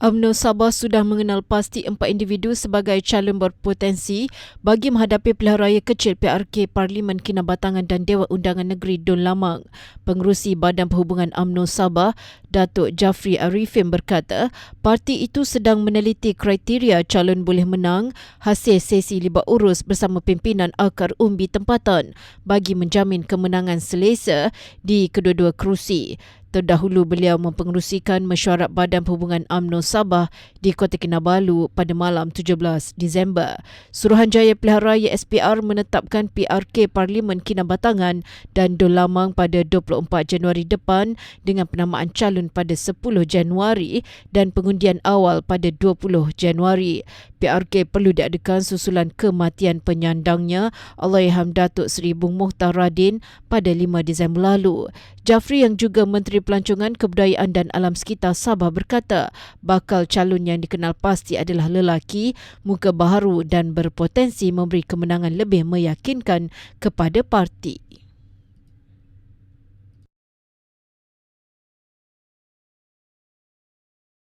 UMNO Sabah sudah mengenal pasti empat individu sebagai calon berpotensi bagi menghadapi pilihan raya kecil PRK Parlimen Kinabatangan dan Dewan Undangan Negeri Dun Lamang. Pengerusi Badan Perhubungan UMNO Sabah, Datuk Jafri Arifin berkata, parti itu sedang meneliti kriteria calon boleh menang hasil sesi libat urus bersama pimpinan akar umbi tempatan bagi menjamin kemenangan selesa di kedua-dua kerusi. Terdahulu beliau mempengerusikan mesyuarat Badan Perhubungan UMNO Sabah di Kota Kinabalu pada malam 17 Disember. Suruhanjaya Pilihan Raya SPR menetapkan PRK Parlimen Kinabatangan dan Dolamang pada 24 Januari depan dengan penamaan calon pada 10 Januari dan pengundian awal pada 20 Januari. PRK perlu diadakan susulan kematian penyandangnya Allahyarham Datuk Seri Bung Mohtar Radin pada 5 Disember lalu. Jafri yang juga Menteri Pelancongan Kebudayaan dan Alam Sekitar Sabah berkata bakal calon yang dikenal pasti adalah lelaki, muka baharu dan berpotensi memberi kemenangan lebih meyakinkan kepada parti.